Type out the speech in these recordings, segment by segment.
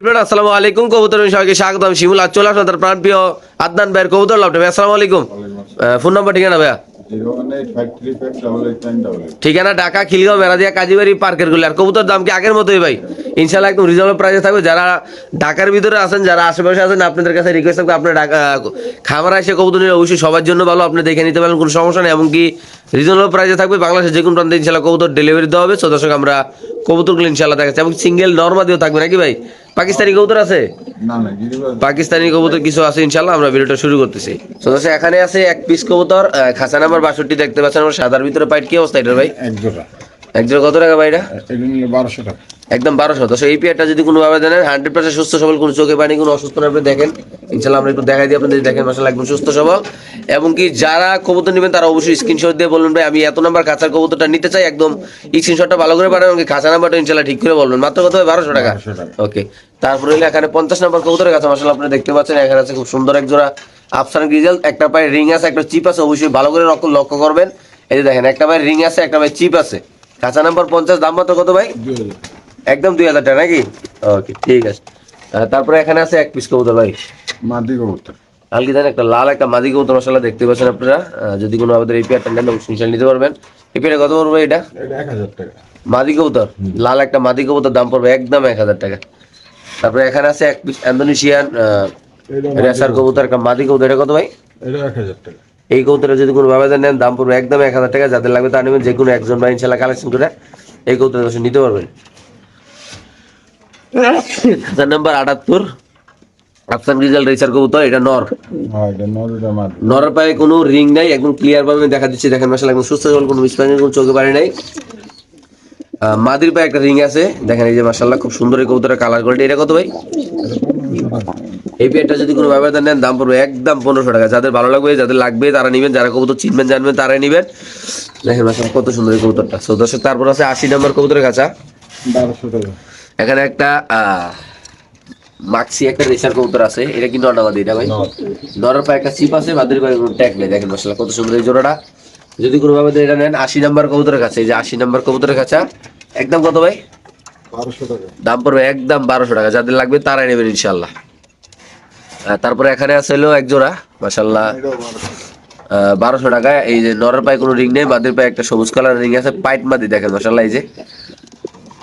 আসসালামু আলাইকুম কবুতর সবাইকে স্বাগতম শিমুল। আজ চলে আসলাম তার প্রাণ প্রিয় আদনান ভাইয়ের কবুতর ভাই আসসালামু আলাইকুম। ফোন নাম্বার ঠিকানা ভাইয়া? ঠিকানা ঢাকা খিলগাঁও মেরাদিয়া কাজীবাড়ি পার্কের গুলি। আর কবুতর দাম কি আগের মতোই ভাই? ইনশাল্লাহ একদম রিজনেবল প্রাইসে থাকবে। যারা ঢাকার ভিতরে আছেন যারা আশেপাশে আছেন আপনাদের কাছে রিকোয়েস্ট থাকবে আপনার ঢাকা খামার এসে কবুতর নিলে অবশ্যই সবার জন্য ভালো। আপনি দেখে নিতে পারেন কোনো সমস্যা নেই। এমনকি রিজনেবল প্রাইসে থাকবে। বাংলাদেশের যে কোনো প্রান্তে ইনশাল্লাহ কবুতর ডেলিভারি দেওয়া হবে। সো দর্শক আমরা কবুতরগুলো ইনশাল্লাহ দেখাচ্ছে। এবং সিঙ্গেল নর্মাদিও থাকবে নাকি ভাই? পাকিস্তানি কবুতর আছে? পাকিস্তানি কবুতর কিছু আছে ইনশাল্লাহ আমরা ভিডিওটা শুরু করতেছি। তো এখানে আছে এক পিস কবুতর খাসা নাম্বার বাষট্টি দেখতে পাচ্ছেন আমার সাদার ভিতরে পাইট কি অবস্থা এটার ভাই? এক জোড়া। একজন কত টাকা ভাই এটা? বারোশো টাকা। একদম বারোশো। দশ এই পেয়ারটা যদি কোনোভাবে দেন হান্ড্রেড পার্সেন্ট সুস্থ সবল কোনো চোখে পানি কোনো অসুস্থ না আপনি দেখেন। ইনশাল্লাহ আমরা একটু দেখাই দিই আপনাদের দেখেন মাসাল একদম সুস্থ সবল। এবং কি যারা কবুতর নেবেন তারা অবশ্যই স্ক্রিনশট দিয়ে বলবেন ভাই আমি এত নাম্বার কাঁচার কবুতরটা নিতে চাই একদম স্ক্রিনশটটা ভালো করে পাঠান এবং কাঁচা নাম্বারটা ইনশাল্লাহ ঠিক করে বলবেন। মাত্র কত বারোশো টাকা? ওকে তারপরে এখানে পঞ্চাশ নাম্বার কবুতরের কাছে মাসাল আপনারা দেখতে পাচ্ছেন এখানে আছে খুব সুন্দর এক জোড়া আফসান গ্রিজেল একটা পায়ে রিং আছে একটা চিপ আছে অবশ্যই ভালো করে লক্ষ্য লক্ষ্য করবেন। এই যে দেখেন একটা পায়ে রিং আছে একটা পায়ে চিপ আছে। কাঁচা নাম্বার পঞ্চাশ দাম মাত্র কত ভাই? একদম দুই হাজার টাকা নাকি? ওকে ঠিক আছে। তারপরে এখানে আছে এক পিস কবুতর ভাই। মাদি কবুতর। কালকে দেন একটা লাল একটা মাদি কবুতর মশলা দেখতে পাচ্ছেন আপনারা। যদি কোনো আমাদের এই পেয়ারটা নেন অবশ্যই নিতে পারবেন। এই পেয়ারে কত পড়বে এটা? এক হাজার টাকা। মাদি কবুতর? লাল একটা মাদি কবুতর দাম পড়বে একদম এক হাজার টাকা। তারপরে এখানে আছে এক পিস ইন্দোনেশিয়ান রেসার কবুতর। একটা মাদি কবুতর এটা কত ভাই? এটা এক হাজার টাকা। এই কবুতরে যদি কোনো ভাবে নেন দাম পড়বে একদম এক হাজার টাকা। যাদের লাগবে তা নেবেন যে কোনো একজন ভাই ইনশাল্লাহ কালেকশন করে এই কবুতর নিতে পারবেন। নাম্বার আটাত্তর। আফসান রেসার কবুতর এটা নর। হ্যাঁ নরের পায়ে কোনো রিং নাই একদম ক্লিয়ার ভাবে দেখা দিচ্ছে। দেখেন মাসাল একদম সুস্থ সবল কোনো কোনো চোখে পারে নাই। মাদির পায়ে একটা রিং আছে। দেখেন এই যে মাসাল্লাহ খুব সুন্দর এই কবুতরের কালার কোয়ালিটি এটা কত ভাই? এই পেয়ারটা যদি কোনো নেন দাম পড়বে একদম পনেরোশো টাকা। যাদের ভালো লাগবে যাদের লাগবে তারা নেবেন। যারা কবুতর চিনবেন জানবেন তারাই নেবেন। দেখেন মাসাল কত সুন্দর এই কবুতরটা। দর্শক তারপর আছে আশি নম্বর কবুতরের কাছা বারোশো টাকা। এখানে একটা আহ, মাক্সি একটা রেসার কবুতর আছে। এটা কিন্তু অন্ডাবাদি এটা ভাই? নর। নরের পায়ে একটা চিপ আছে বাদের পায়ে কোনো ট্যাগ নেই। দেখেন মশলা কত সুন্দর এই জোড়াটা। যদি কোনো ভাবে এটা নেন আশি নাম্বার কবুতরের কাছে। এই যে আশি নাম্বার কবুতরের কাছে একদম কত ভাই? দাম পড়বে একদম বারোশো টাকা। যাদের লাগবে তারাই নেবেন ইনশাল্লাহ তারপরে এখানে আছে হলো এক জোড়া মাসাল্লাহ বারোশো। টাকা। এই যে নরের পায়ে কোনো রিং নেই বাদের পায়ে একটা সবুজ কালার রিং আছে পাইট মাদি দেখেন মাসাল্লাহ এই যে।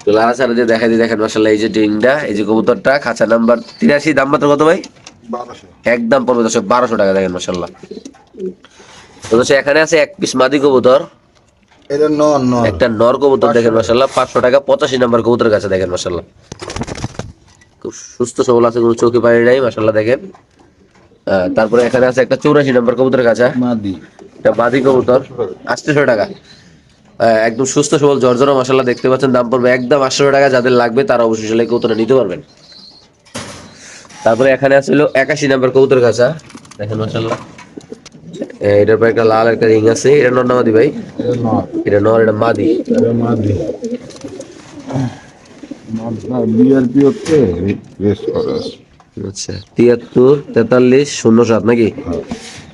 তো সারা দেখা দিয়ে দেখেন মাসাল্লাহ এই যে এই যে কবুতরটা খাঁচা নাম্বার তিরাশি দাম মাত্র কত ভাই? একদম পড়বে দশ বারোশো টাকা দেখেন মাসাল্লাহ তো এখানে আছে এক পিস মাদি কবুতর। একটা নর কবুতর দেখেন মাসাল্লাহ পাঁচশো টাকা পঁচাশি নাম্বার কবুতরের কাছে দেখেন মাসাল্লাহ খুব সুস্থ সবল আছে কোনো চোখে পানি নাই মাসাল্লাহ দেখেন। তারপরে এখানে আছে একটা চৌরাশি নাম্বার কবুতরের কাছে। মাদি। একটা মাদি কবুতর আটশোশো টাকা। একদম সুস্থ সবল জর্জরা মশলা দেখতে পাচ্ছেন। দাম পড়বে একদম আটশো টাকা যাদের লাগবে তারা অবশ্যই সেলাই কবুতরটা নিতে পারবেন। তারপরে এখানে আসলো একাশি নাম্বার কবুতর কাছা দেখেন মাসাল্লাহ এটার পর একটা লাল একটা রিং আছে। এটা নর না মাদি ভাই? এটা নর এটা মাদি। মাদি। আচ্ছা তিয়াত্তর তেতাল্লিশ শূন্য সাত নাকি?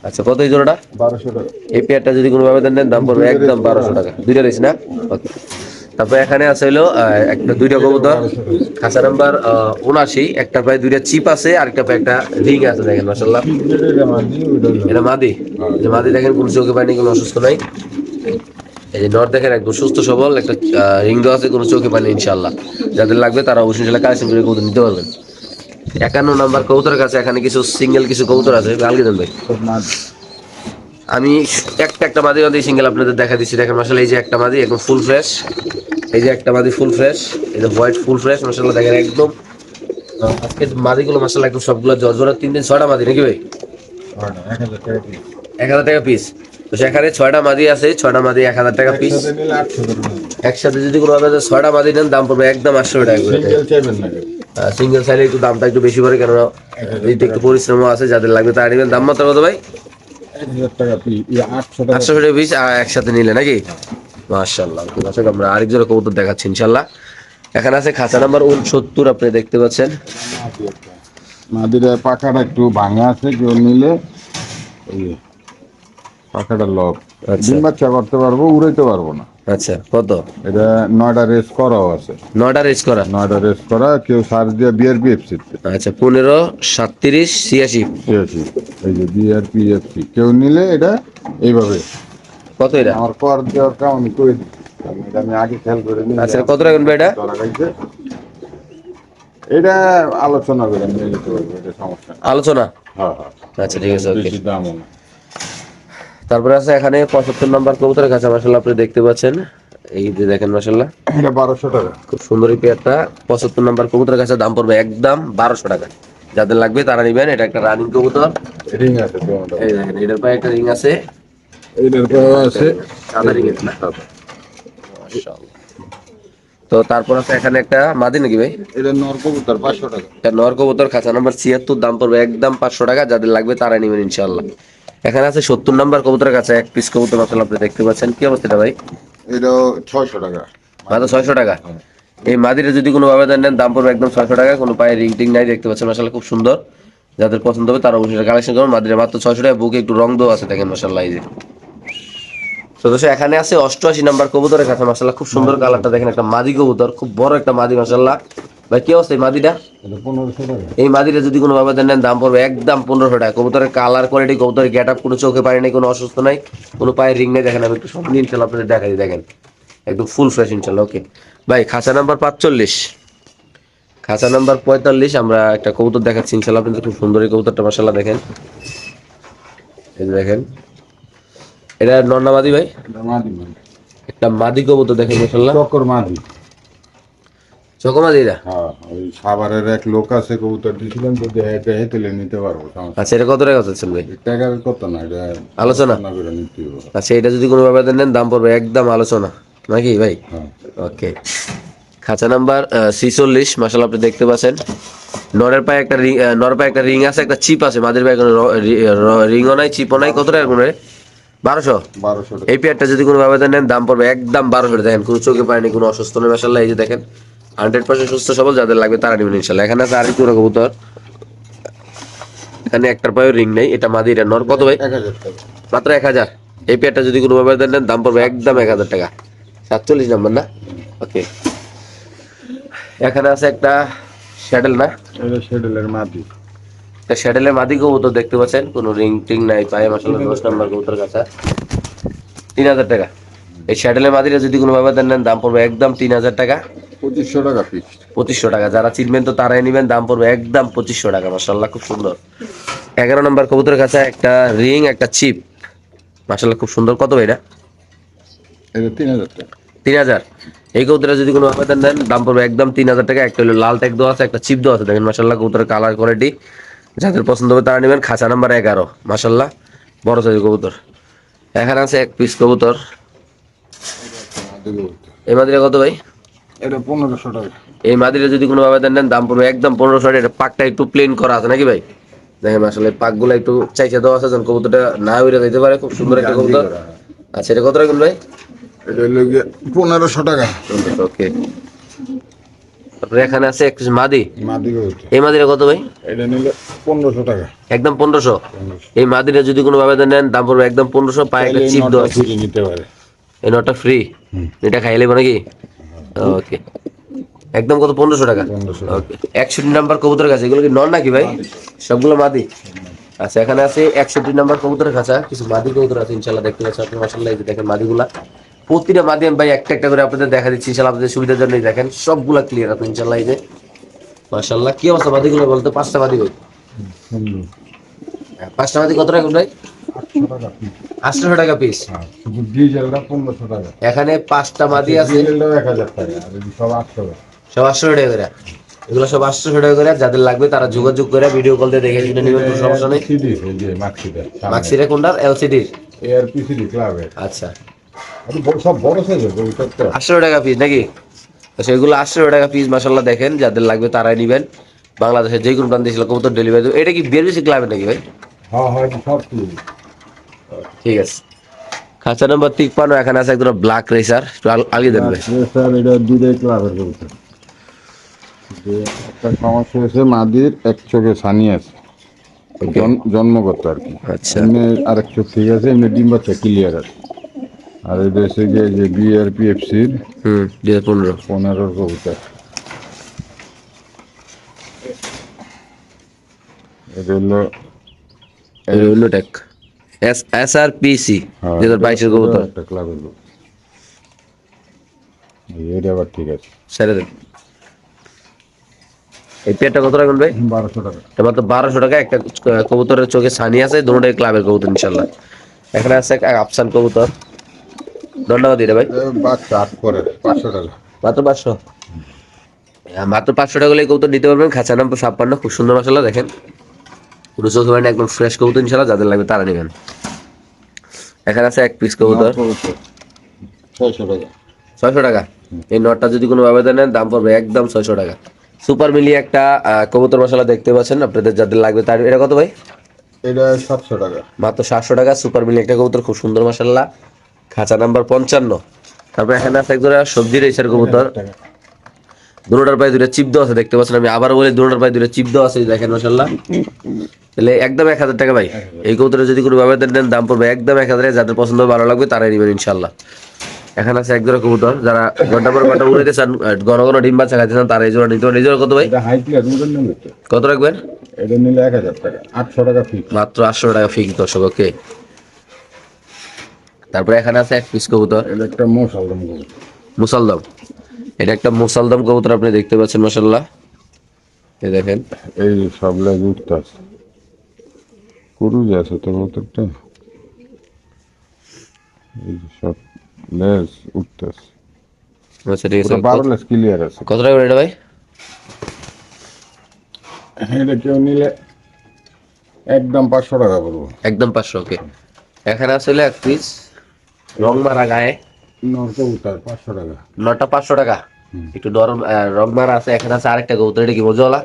আচ্ছা কত এই জোড়াটা? বারোশো টাকা। এই পেয়ারটা যদি কোনো ভাবে দেন দাম পড়বে একদম বারোশো টাকা। দুইটা রয়েছে না? ওকে। তারপরে এখানে আছে হলো একটা দুইটা কবুতর। খাঁচা নাম্বার উনাশি। একটা প্রায় দুইটা চিপ আছে আর একটা প্রায় একটা রিং আছে দেখেন মাসাল্লাহ এটা মাদি এটা মাদি? যে মাদি দেখেন কোনো চোখে পায়নি কোনো অসুস্থ নাই। এই যে নর দেখেন একদম সুস্থ সবল। একটা রিং দেওয়া আছে কোনো চোখে পায়নি ইনশাল্লাহ যাদের লাগবে তারা অবশ্যই কালেকশন করে কবুতর নিতে পারবেন। একান্ন নাম্বার কবুতরের কাছে এখানে কিছু সিঙ্গেল কিছু কবুতর আছে। আলগে দেন ভাই। আমি একটা একটা মাদি মাদি সিঙ্গেল আপনাদের দেখা দিচ্ছি। দেখেন মাসাল এই যে একটা মাদি একদম ফুল ফ্রেশ এই যে একটা মাদি ফুল ফ্রেশ এই যে হোয়াইট ফুল ফ্রেশ মাসাল্লাহ দেখেন একদম। আজকে মাদিগুলো মাসাল্লাহ একদম সবগুলো জ্বর তিন দিন ছয়টা মাদি, নাকি ভাই? এক হাজার টাকা পিস তো সেখানে ছয়টা মাদি আছে, ছয়টা মাদি এক হাজার টাকা পিস একসাথে যদি কোনো ছয়টা মাদি নেন দাম পড়বে একদম আটশো টাকা সিঙ্গেল সাইডে একটু দামটা একটু বেশি পড়ে কেননা একটু পরিশ্রমও আছে যাদের লাগবে তারা নেবেন। দাম মাত্র কত ভাই? আটশো টাকা পিস একসাথে নিলে নাকি? মাশাল্লাহ দর্শক আমরা আরেক জোড়া কবুতর দেখাচ্ছি ইনশাল্লাহ এখানে আছে খাঁচা নাম্বার উনসত্তর আপনি দেখতে পাচ্ছেন। মাদি পাখাটা একটু ভাঙা আছে কেউ নিলে পাখাটা লক। আচ্ছা। ডিম বাচ্চা করতে পারব উড়াইতে পারব না। আচ্ছা কত? এটা নয়টা রেস করাও আছে। নয়টা রেস করা? নয়টা রেস করা কেউ সার দিয়ে বিআরপি এফসিতে আচ্ছা পনেরো সাতত্রিশ ছিয়াশি। ছিয়াশি। এই যে বিআরপি এফসি কেউ নিলে এটা এইভাবে। কত এটা? আমার কর দেওয়ার কাম আমি করে আমি আগে খেয়াল করে নিই আচ্ছা কত রাখবেন এটা? এটা আলোচনা করে নিয়ে যেতে পারব এটা সমস্যা আলোচনা? হ্যাঁ হ্যাঁ। আচ্ছা ঠিক আছে ওকে। না। তারপরে আছে এখানে পঁচাত্তর নাম্বার কবুতরের কাছে মাসাল্লাহ আপনি দেখতে পাচ্ছেন। এই যে দেখেন মাসাল্লাহ এটা বারোশো টাকা। খুব সুন্দর এই পেয়ারটা। পঁচাত্তর নম্বর কবুতরের কাছে দাম পড়বে একদম বারোশো টাকা। যাদের লাগবে তারা নিবেন এটা একটা রানিং কবুতর। রিং আছে এই দেখেন এটার পায়ে একটা রিং আছে। এটার পরেও আছে। সাদা রিং আছে তো তারপর আছে এখানে একটা মাদি নাকি ভাই? এটা নর কবুতর পাঁচশো টাকা। এটা নর কবুতর খাঁচা নাম্বার ছিয়াত্তর দাম পড়বে একদম পাঁচশো টাকা। যাদের লাগবে তারা নেবেন ইনশাল্লাহ এখানে আছে সত্তর নাম্বার কবুতরের কাছে এক পিস কবুতর আসলে আপনি দেখতে পাচ্ছেন। কি অবস্থাটা ভাই? এটাও ছয়শো টাকা। মাত্র ছয়শো টাকা? এই মাদিরে যদি কোনো ভাবে নেন দাম পড়বে একদম ছয়শো টাকা। কোনো পায়ে রিং টিং নাই দেখতে পাচ্ছেন মাসাল্লাহ খুব সুন্দর। যাদের পছন্দ হবে তারা অবশ্যই কালেকশন করুন। মাদিরে মাত্র ছয়শো টাকা বুকে একটু রং দেওয়া আছে দেখেন মাসাল্লাহ এই যে। সদস্য এখানে আছে অষ্টআশি নাম্বার কবুতরের কাছে মাসাল্লাহ খুব সুন্দর কালারটা দেখেন একটা মাদি কবুতর খুব বড় একটা মাদি মাসাল্লাহ ভাই কি অবস্থা এই মাদিটা? এই মাদিরে যদি কোনো নেন দাম পড়বে একদম পনেরোশো টাকা। কবুতরের কালার কোয়ালিটি কবুতরের গেট আপ কোনো চোখে পায় নাই কোনো অসুস্থ নাই কোনো পায়ে রিং নেই। দেখেন আমি একটু সব ইনশাল্লাহ আপনাদের দেখাই দিই, দেখেন। একদম ফুল ফ্রেশ ইনশাল্লাহ ওকে ভাই খাঁচা নাম্বার পাঁচচল্লিশ। খাঁচা নাম্বার পঁয়তাল্লিশ আমরা একটা কবুতর দেখাচ্ছি ইনশাল্লাহ আপনাদের খুব সুন্দর এই কবুতরটা মাসাল্লাহ দেখেন। এই দেখেন। এটা নন্না মাদি ভাই? একটা মাদি কবুতর দেখেন মাসাল্লাহ মাদি। হ্যাঁ ওই সাভারের এক লোক আছে কবুতর দিয়েছিলাম যদি হেঁটে হেঁটেলে নিতে পারব আচ্ছা এটা কত টাকা নেই। টাকার কত না এটা আলোচনা। আচ্ছা এটা যদি কোনো নেন দাম পড়বে একদম আলোচনা। নাকি ভাই? হ্যাঁ। ওকে। খাঁচা নাম্বার ছিচল্লিশ মাসাল আপনি দেখতে পাচ্ছেন। নরের পায়ে একটা রিং নরের পায়ে একটা রিং আছে একটা চিপ আছে মাদের পায়ে রিংও নাই চিপও নাই। কত টাকা কোনো বারোশো? এই পেয়ারটা যদি কোনো ভাবে নেন দাম পড়বে একদম বারোশো দেখেন কোনো চোখে পায়নি কোনো অসুস্থ নেই মাসাল্লাহ এই যে দেখেন। হান্ড্রেড পার্সেন্ট সুস্থ সবল যাদের লাগবে তারা নেবেন ইনশাল্লাহ এখানে আছে আরেকটু কবুতর এখানে একটার পায়ে রিং নেই এটা মাদি এটা নর। কত ভাই? মাত্র এক হাজার। এই পেয়ারটা যদি কোনো ভাবে নেন দাম পড়বে একদম এক হাজার টাকা। সাতচল্লিশ নাম্বার না? ওকে। এখানে আছে একটা শ্যাডেল না? এটা শেডেলের মাদি। একটা শ্যাডেলের মাদি কবুতর দেখতে পাচ্ছেন? কোনো রিং টিং নাই পায়ে মাসাল্লাহ দশ নাম্বার কবুতর কাছে। তিন হাজার টাকা। এই শ্যাডেলের মাদিটা যদি কোনো ভাবে নেন দাম পড়বে একদম তিন হাজার টাকা। পঁচিশশো টাকা ফিক্সড পঁচিশশো টাকা। যারা চিনবেন তো তারাই নেবেন। দাম পড়বে একদম পঁচিশশো টাকা মাসাল্লাহ খুব সুন্দর। এগারো নম্বর কবুতরের কাছে একটা রিং একটা চিপ মাসাল্লাহ খুব সুন্দর। কত এটা? এটা তিন হাজার টাকা। তিন হাজার। এই কবুতরে যদি কোনো আবেদন দেন দাম পড়বে একদম তিন হাজার টাকা। একটা হলো লাল ট্যাগ দেওয়া আছে একটা চিপ দেওয়া আছে। দেখেন মাসাল্লাহ কবুতরের কালার কোয়ালিটি যাদের পছন্দ হবে তারা নেবেন। খাঁচা নাম্বার এগারো মাসাল্লাহ বড় সাইজ কবুতর। এখানে আছে এক পিস কবুতর। এই মাদিরা কত ভাই? এটা পনেরোশো টাকা। এই মাদিরা যদি কোনো আবেদন দাম পড়বে একদম পনেরোশো টাকা। এটা পাকটা একটু প্লেন করা আছে নাকি ভাই? দেখেন আসলে পাকগুলো একটু চাইছে দেওয়া আছে যেন কবুতরটা না উড়ে দিতে পারে। খুব সুন্দর একটা কবুতর। আচ্ছা এটা কত রাখবেন ভাই? এটা হলো পনেরোশো টাকা। ওকে। তারপরে এখানে আছে এক মাদি। এই মাদিরা কত ভাই? এটা নিলে পনেরোশো টাকা। একদম পনেরোশো? এই মাদিরা যদি কোনো ভাবে নেন দাম পড়বে একদম পনেরোশো পায়ে একটা চিপ নটা দেওয়া নিতে পারে। এই নটটা ফ্রি এটা নেব নাকি? ওকে একদম কত? পনেরোশো টাকা? ওকে একষট্টি নাম্বার কবুতরের কাছে এগুলো কি নন নাকি ভাই? সবগুলো মাদি? আচ্ছা এখানে আছে একষট্টি নাম্বার কবুতরের কাছে কিছু মাদি কবুতর আছে ইনশাল্লাহ দেখতে পাচ্ছেন আপনি মাসাল্লাহ এই যে দেখেন মাদিগুলা। প্রতিটা মাদি আমি ভাই একটা একটা করে আপনাদের দেখা দিচ্ছি ইনশাল্লাহ আপনাদের সুবিধার জন্যই দেখেন। সবগুলা ক্লিয়ার আছে ইনশাল্লাহ এই যে। মাসাল্লাহ কি অবস্থা মাদিগুলো বলতে? পাঁচটা মাদি ভাই পাঁচটা মাদি কত টাকা ভাই? আটশো টাকা পিস হ্যাঁ, ডিজেলটা পনেরোশো টাকা। এখানে পাঁচটা মাদি আছে। এক হাজার টাকা সব আটশো টাকা। সব আটশো টাকা করে। এগুলো সব আটশো টাকা করে। যাদের লাগবে তারা যোগাযোগ করে ভিডিও কল দিয়ে দেখে শুনে নেবেন কোনো সমস্যা নেই। মাক্সিটা কোনটার এলসিডির আচ্ছা। আর সব বড় সাইজের আটশো টাকা পিস নাকি? সেগুলো আটশো টাকা পিস মাসাল্লাহ দেখেন যাদের লাগবে তারাই নেবেন। বাংলাদেশের যে কোনো প্রান্তে ছিল কবুতর ডেলিভারি এটা কি বিআরবিসি ক্লাবের নাকি ভাই? হ্যাঁ হ্যাঁ সব ঠিক আছে। খাঁচা নম্বর তিপ্পান্ন এখানে আছে একদম ব্ল্যাক রেসার একটু আলগিয়ে দেন ভাই। স্যার এটা ক্লাবের কবুতর একটা সমস্যা হয়েছে মাদির এক চোখে সানি আছে। জন- জন্মগত আর কি। আচ্ছা। এমনি আরেক চোখ ঠিক আছে এমনি ডিম বাচ্চা ক্লিয়ার আছে। আর এটা হচ্ছে গিয়ে যে বিআরপিএফসির হুম হাজার পনেরো। পনেরোর কবুতর। এটা হলো উন্নটেক S S R P C হ্যাঁ, দুই হাজার বাইশের কবুতর। একটা ক্লাবের লোক। এটা আবার ঠিক আছে। ছেড়ে দেন। এই পেয়ারটা কত রাখবেন ভাই বারোশো টাকা। এটা মাত্র বারোশো টাকা। একটা কবুতরের চোখে সানি আছে দুটোটাই ক্লাবের কবুতর ইনশাল্লাহ এখানে আছে আফসান কবুতর। ধন্যবাদ দিলে ভাই। পাঁচশো টাকা। মাত্র পাঁচশো? হ্যাঁ, মাত্র পাঁচশো টাকা হলে কবুতর নিতে পারবেন। খাঁচা নাম্বার ছাপ্পান্ন খুব সুন্দর মশলা দেখেন। পুরো চোখে মানে একদম ফ্রেশ কবুতর ইনশাল্লাহ যাদের লাগবে তারা নেবেন। এখানে আছে এক পিস কবুতর। ছয়শো টাকা। ছয়শো টাকা? এই নটটা যদি কোনো ভাবে নেন দাম পড়বে একদম ছয়শো টাকা। সুপার একটা কবুতর মশলা দেখতে পাচ্ছেন আপনাদের যাদের লাগবে তার এটা কত ভাই? এটা সাতশো টাকা। মাত্র সাতশো টাকা সুপার মিলি একটা কবুতর খুব সুন্দর মশাল্লা খাঁচা নাম্বার পঞ্চান্ন। তারপর এখানে আছে একজোড়া সবজি রেসার কবুতর। টাকা দুটার পায়ে দুটা চিপ দেওয়া আছে দেখতে পাচ্ছেন আমি আবার বলি দুটার পায়ে দুটা চিপ দেওয়া আছে দেখেন মশাল্লাহ তাহলে একদম এক হাজার টাকা ভাই। এই কবুতরে যদি কোনো ভাবে নেন দাম পড়বে একদম এক হাজারে যাদের পছন্দ ভালো লাগবে তারাই নেবেন ইনশাল্লাহ এখানে আছে একজোড়া কবুতর। যারা ঘণ্টা পর ঘণ্টা উড়াইতে চান ঘন ঘন ডিম বাচ্চা খাইতে চান তারা এই জোড়া নিতে পারেন। এই জোড়া কত ভাই? কত রাখবেন? এটা নিলে এক হাজার টাকা। আটশো টাকা ফিক্স মাত্র আটশো টাকা ফিক্স দর্শক ওকে তারপরে এখানে আছে এক পিস কবুতর। এটা একটা মশাল দাম করব মুসালদম। এটা একটা মুসালদম কবুতর আপনি দেখতে পাচ্ছেন মাসাল্লাহ এই দেখেন। এই সব লেজ উঠতে আছে। কুরুজ আছে তোর মতোটা এই যে সব লেজ উঠতে আছে আচ্ছা ঠিক আছে বারো ক্লিয়ার আছে। কত টাকা এটা ভাই? এটা কেউ নিলে একদম পাঁচশো টাকা পড়ব। একদম পাঁচশো ওকে এখানে আসলে এক পিস রং মারা গায়ে। নশো উঠার পাঁচশো টাকা। নটা পাঁচশো টাকা। একটু নরম রং মারা আছে এখানে আছে আরেকটা কবুতর এটা কি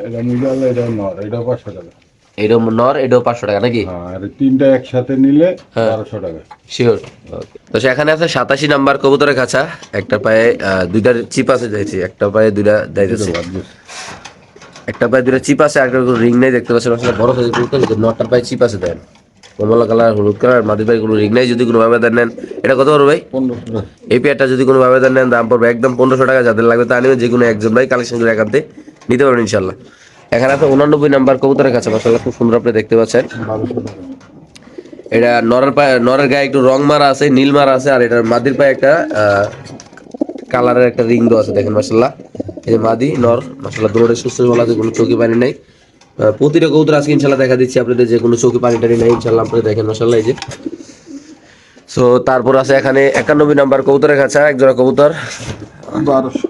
এটা এটা নর এটা পাঁচশো টাকা। এটাও নর এটাও পাঁচশো টাকা নাকি? হ্যাঁ, আর তিনটা একসাথে নিলে বারোশো টাকা। শিওর তো সেখানে আছে সাতাশি নাম্বার কবুতরের কাছা একটা পায়ে চিপ আছে দেখছি একটা পায়ে দুইটা একটা পায়ে দুইটা চিপ আছে আর রিং নেই দেখতে পাচ্ছেন আসলে বড় পায়ে চিপ আছে দেন। কমলা কালার হলুদ কালার মাটির পায়ে কোনো রিং নেই যদি কোনো ভাবে দেন নেন। এটা কত ভাই? এই পেয়ারটা যদি কোনো ভাবে দেন নেন দাম পড়বে একদম পনেরোশো টাকা। যাদের লাগবে তা নেবেন যে কোনো একজন ভাই কালেকশন করে একান্তে নিতে পারবেন ইনশাল্লাহ। এখানে আছে উনানব্বই নাম্বার কবুতরের কাছে মাসাল্লাহ খুব সুন্দর আপনি দেখতে পাচ্ছেন। এটা নরের পায়ে, নরের গায়ে একটু রং মারা আছে, নীল মারা আছে, আর এটার মাদির পায়ে একটা কালারের একটা রিং আছে, দেখেন মাসাল্লাহ এই যে মাদি, নর মাসাল্লাহ দৌড়ে সুস্থ বলা আছে, কোনো চৌকি পানি নেই। প্রতিটা কবুতর আজকে ইনশাল্লাহ দেখা দিচ্ছি আপনাদের, যে কোনো চৌকি পানি টানি নেই ইনশাল্লাহ আপনারা দেখেন মাসাল্লাহ এই যে। সো তারপর আছে এখানে একানব্বই নাম্বার কবুতরের কাছে একজোড়া কবুতর। বারোশো।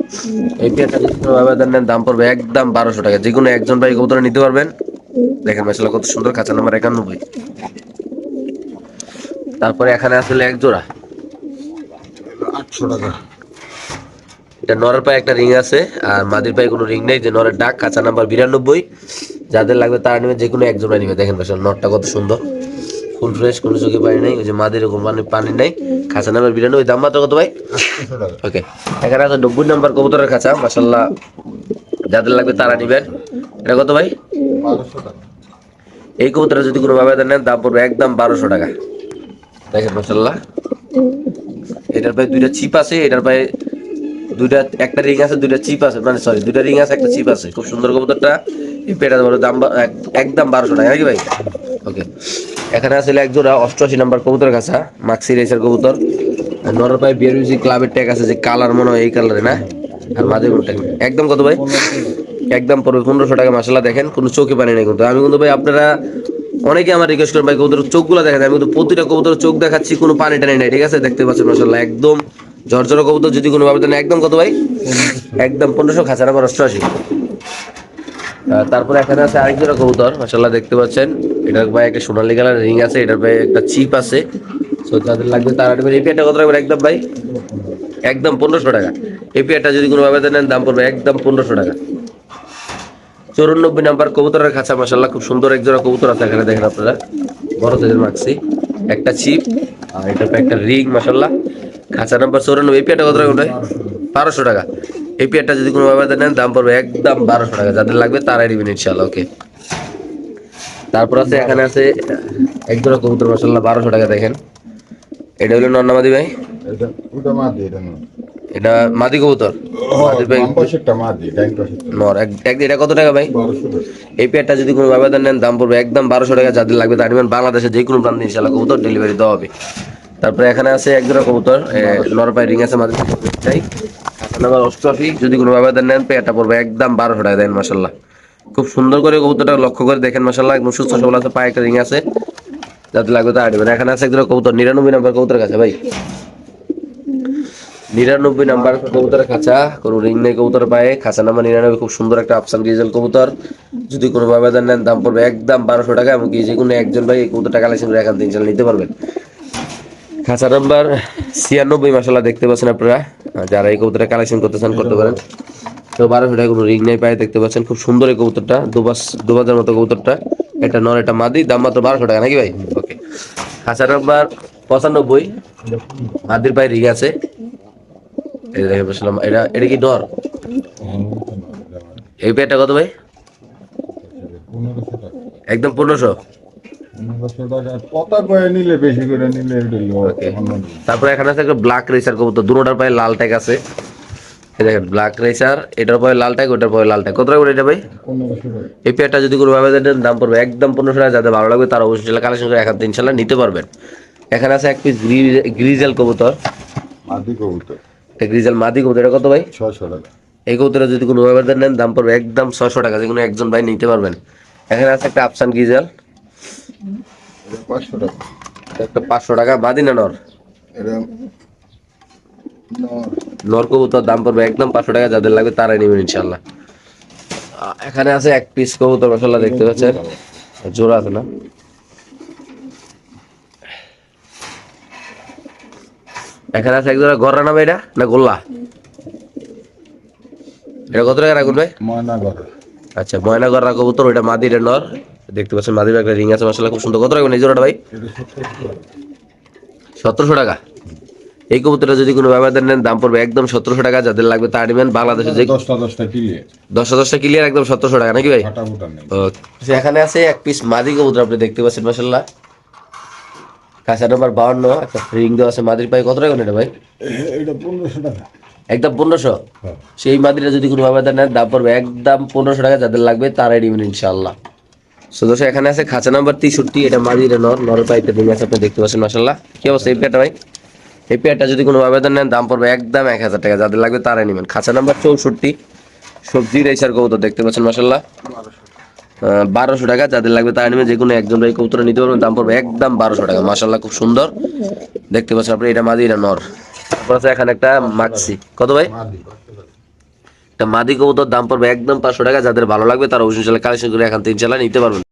এই পেয়ারটা যদি কোনো ভাবে দেন নেন, দাম পড়বে একদম বারোশো টাকা। যে কোনো একজন ভাই কবুতর নিতে পারবেন। দেখেন মাসাল্লাহ কত সুন্দর খাঁচা নাম্বার একানব্বই। তারপরে এখানে আসলে এক জোড়া। আটশো টাকা। এটা নরের পায়ে একটা রিং আছে আর মাদির পায়ে কোনো রিং নেই যে নরের ডাক কাঁচা নাম্বার বিরানব্বই। যাদের লাগবে তারা নেবে যে কোনো একজন নেবে। দেখেন আসলে নটটা কত সুন্দর। ফুল ফ্রেশ কোনো চোখে পানি নেই, ওই যে মাদির এরকম পানি পানি নেই। খাঁচা নাম্বার বিরানব্বই দাম মাত্র কত ভাই? ওকে এখানে আছে নব্বই নাম্বার কবুতরের খাঁচা মাসাল্লাহ যাদের লাগবে তারা নিবেন। এটা কত ভাই? এই কবুতরে যদি কোনো ভাবে নেন, দাম পড়বে একদম বারোশো টাকা। দেখেন মাসাল্লাহ এটার পায়ে দুইটা চিপ আছে, এটার পায়ে দুইটা একটা রিং আছে, দুইটা চিপ আছে। মানে সরি দুইটা রিং আছে, একটা চিপ আছে। খুব সুন্দর কবুতরটা। এই পেটা দাম একদম বারোশো টাকা, নাকি ভাই? ওকে এখানে আছে এক জোড়া অষ্টআশি নাম্বার কবুতর কাছা মাক্সি রেসের কবুতর। নরের পায়ে বিয়ার মিউজিক ক্লাবের ট্যাগ আছে যে কালার মনে হয় এই কালারে না? আর মাঝে কোনো ট্যাগ একদম কত ভাই? একদম পড়বে পনেরোশো টাকা মশলা দেখেন, কোনো চোখে পানি নেই কিন্তু। আমি কিন্তু ভাই আপনারা অনেকে আমার রিকোয়েস্ট করেন ভাই কবুতর চোখগুলো দেখেন। আমি কিন্তু প্রতিটা কবুতর চোখ দেখাচ্ছি, কোনো পানি টানি নাই, ঠিক আছে? দেখতে পাচ্ছেন মশলা একদম ঝরঝর কবুতর, যদি কোনো ভাবে একদম কত ভাই? একদম পনেরোশো খাঁচা নাম্বার অষ্টআশি। তারপরে এখানে আছে আরেক জোড়া কবুতর মাসাল্লাহ দেখতে পাচ্ছেন। এটার পায়ে একটা সোনালী কালার রিং আছে, এটার পায়ে একটা চিপ আছে। সো যাদের লাগবে তারা নেবেন এই পেয়ারটা কত রাখবেন একদম ভাই? একদম পনেরোশো টাকা। এই পেয়ারটা যদি কোনো ভাবে নেন দাম পড়বে একদম পনেরোশো টাকা। চৌরানব্বই নাম্বার কবুতরের খাঁচা মাসাল্লাহ খুব সুন্দর এক জোড়া কবুতর আছে এখানে, দেখেন আপনারা। বড় সাইজের মাক্সি একটা চিপ আর এটা একটা রিং মাসাল্লাহ খাঁচা নাম্বার চৌরানব্বই। এই পেয়ারটা কত রাখবেন ভাই? বারোশো টাকা। এই পেয়ারটা যদি কোনো নেন দাম পড়বে একদম বারোশো টাকা। যাদের লাগবে তারাই নেবেন ইনশাল্লাহ ওকে তারপর আছে এখানে আছে এক জোড়া কবুতর মাসাল্লাহ বারোশো টাকা দেখেন। এটা হলো নন্নামাদি ভাই? এটা মাদি মাদি কবুতর? মাদি এটা কত টাকা ভাই? এই পেয়ারটা যদি কোনো ব্যবধান নেন দাম পড়বে একদম বারোশো টাকা যাদের লাগবে তার নেবেন। বাংলাদেশে যে কোনো প্রান্তে ইনশাল্লাহ কবুতর ডেলিভারি দেওয়া হবে। তারপরে এখানে আছে এক জোড়া কবুতর নরপাই রিং আছে মাঝে চাই নাম্বার অষ্টআশি যদি কোনো ব্যবধান নেন পেয়ারটা পড়বে একদম বারোশো টাকা দেন মাসাল্লাহ খুব সুন্দর করে কবুতরটা লক্ষ্য করে দেখেন মাসাল্লাহ একদম সুস্থ সবল আছে, পায়ে একটা রিং আছে। যাতে লাগবে তা আটবেন এখানে আছে এক জোড়া কবুতর, নিরানব্বই নাম্বার কবুতর কাছে, ভাই। নিরানব্বই নাম্বার কবুতরের খাঁচা, কোনো রিং নেই কবুতর পায়ে। খাঁচা নাম্বার নিরানব্বই, খুব সুন্দর একটা আফসান ডিজেল কবুতর। যদি কোনো আবেদন নেন, দাম পড়বে একদম বারোশো টাকা এমনকি যে কোনো একজন ভাই এই কবুতরটা কালেকশন করে এখান থেকে নিতে পারবেন। খাঁচা নাম্বার ছিয়ানব্বই মশলা দেখতে পাচ্ছেন আপনারা। যারা এই কবুতরটা কালেকশন করতে চান, করতে পারেন। তো বারোশো টাকা কোনো রিং নেই পায়ে দেখতে পাচ্ছেন খুব সুন্দর এই কবুতরটা দুবাস দুবাজের মতো কবুতরটা। এটা নর এটা মাদি দাম মাত্র বারোশো টাকা নাকি ভাই? ওকে খাঁচা নাম্বার পঁচানব্বই। মাদির পায়ে রিং আছে। এই দেখে বসলাম এটা এটা কি এই পেয়ারটা কত ভাই? একদম পনেরোশো। এটা। তারপরে এখানে আছে একটা ব্ল্যাক রেসার কবুতর দুটোটার পায়ে লাল ট্যাগ আছে। এই দেখেন ব্ল্যাক রেসার এটার পায়ে লাল ট্যাগ ওটার পায়ে লাল ট্যাগ কত টাকা করে এটা ভাই? এই পেয়ারটা যদি কোনো ভাবে দেন দাম পড়বে একদম পনেরোশো টাকা। যাতে ভালো লাগবে তার অবশ্যই কালেকশন করে এখান ইনশাল্লাহ নিতে পারবেন। এখানে আছে এক পিস গ্রিজেল কবুতর। মাদি কবুতর। গ্রিজেল মাদি কবুতর এটা কত ভাই? ছশো টাকা। এই কবুতরে যদি কোনো ভাবে দেন নেন দাম পড়বে একদম ছয়শো টাকা। যে কোনো একজন ভাই নিতে পারবেন। এখানে আছে একটা আফসান গ্রিজেল পাঁচশো টাকা। একটা পাঁচশো টাকা। মাদি না নর? এটা নর নর দাম পড়বে একদম পাঁচশো টাকা যাদের লাগবে তারাই নেবেন ইনশাল্লাহ এখানে আছে এক পিস কবুতর মশলা দেখতে পাচ্ছেন। জোড়া আছে না? এখানে আছে এক জোড়া গররা না ভাই এটা না গোল্লা? এটা কত টাকা রাখুন ভাই? ময়না ঘর আচ্ছা ময়না গররা কবুতর ওইটা মাদির নর। দেখতে পাচ্ছেন মাদির একটা রিং আছে মশলা খুব সুন্দর। কত রাখবেন এই জোড়াটা ভাই? সতেরোশো টাকা। এই কবুতরটা যদি কোনো ব্যবধান নেন দাম পড়বে একদম সতেরোশো টাকা যাদের লাগবে তা নেবেন। বাংলাদেশে যে দশটা দশটা দশটা দশটা ক্লিয়ার একদম সতেরোশো টাকা নাকি ভাই? Okay. এখানে আছে এক পিস মাদি কবুতর আপনি দেখতে পাচ্ছেন মাসাল্লাহ কাঁচা নাম্বার বাউন্ন একটা রিং দেওয়া আছে মাদির পায়ে। কত টাকা এটা ভাই? এটা পনেরোশো টাকা। একদম পনেরোশো? হ্যাঁ। সেই মাদিটা যদি কোনো ব্যবধান নেন দাম পড়বে একদম পনেরোশো টাকা যাদের লাগবে তারাই নেবেন ইনশাল্লাহ সো দোষ এখানে আছে খাঁচা নাম্বার তেষট্টি এটা মাদির নর নর পাইতে রিং আছে আপনি দেখতে পাচ্ছেন মাসাল্লাহ কি অবস্থা এই পেয়ারটা ভাই? এই পেয়ারটা যদি কোনো আবেদন নেন, দাম পড়বে একদম এক হাজার টাকা। যাদের লাগবে তারাই নেবেন। খাঁচা নাম্বার চৌষট্টি, সবজি, রেসার কবুতর দেখতে পাচ্ছেন মাসাল্লাহ বারোশো টাকা, যাদের লাগবে তারা নেবেন। যে কোনো একজন ভাই কবুতর নিতে পারবেন, দাম পড়বে একদম বারোশো টাকা। মাসাল্লাহ খুব সুন্দর। দেখতে পাচ্ছেন আপনি, এটা মাদি এটা নর। তারপর আছে এখানে একটা মাক্সি কত ভাই? একটা মাদি কবুতর, দাম পড়বে একদম পাঁচশো টাকা। যাদের ভালো লাগবে তারা অবশ্যই কালেকশন করে এখান থেকে ইনশাল্লাহ নিতে পারবেন।